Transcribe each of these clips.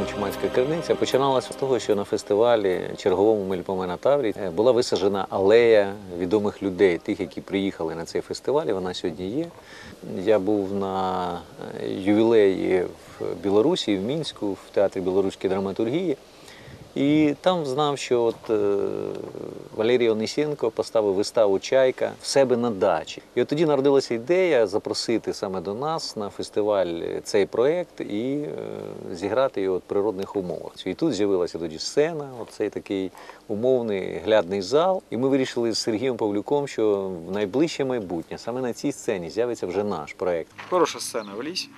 громадська криниця починалася з того, що на фестивалі черговому Мельпомена Таврі е, була висаджена алея відомих людей, тих, які приїхали на цей фестиваль. і Вона сьогодні є. Я був на е, ювілеї в Білорусі, в Мінську, в театрі білоруської драматургії. І там знав, що от е, Валерій Онисенко поставив виставу Чайка в себе на дачі. І от тоді народилася ідея запросити саме до нас на фестиваль цей проєкт і е, зіграти його в природних умовах. І тут з'явилася тоді сцена, оцей такий умовний глядний зал. І ми вирішили з Сергієм Павлюком, що в найближче майбутнє саме на цій сцені з'явиться вже наш проєкт. Хороша сцена в лісі.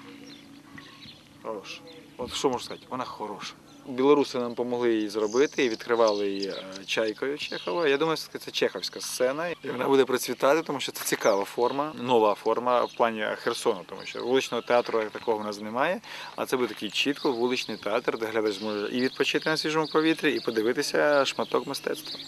Хороша. От що можу сказати? Вона хороша. Білоруси нам допомогли її зробити і відкривали її е, чайкою Чехова. Я думаю, що це чеховська сцена. І вона буде процвітати, тому що це цікава форма, нова форма в плані Херсону, тому що вуличного театру як такого в нас немає. А це буде такий чітко вуличний театр, де глядач зможе і відпочити на свіжому повітрі, і подивитися шматок мистецтва.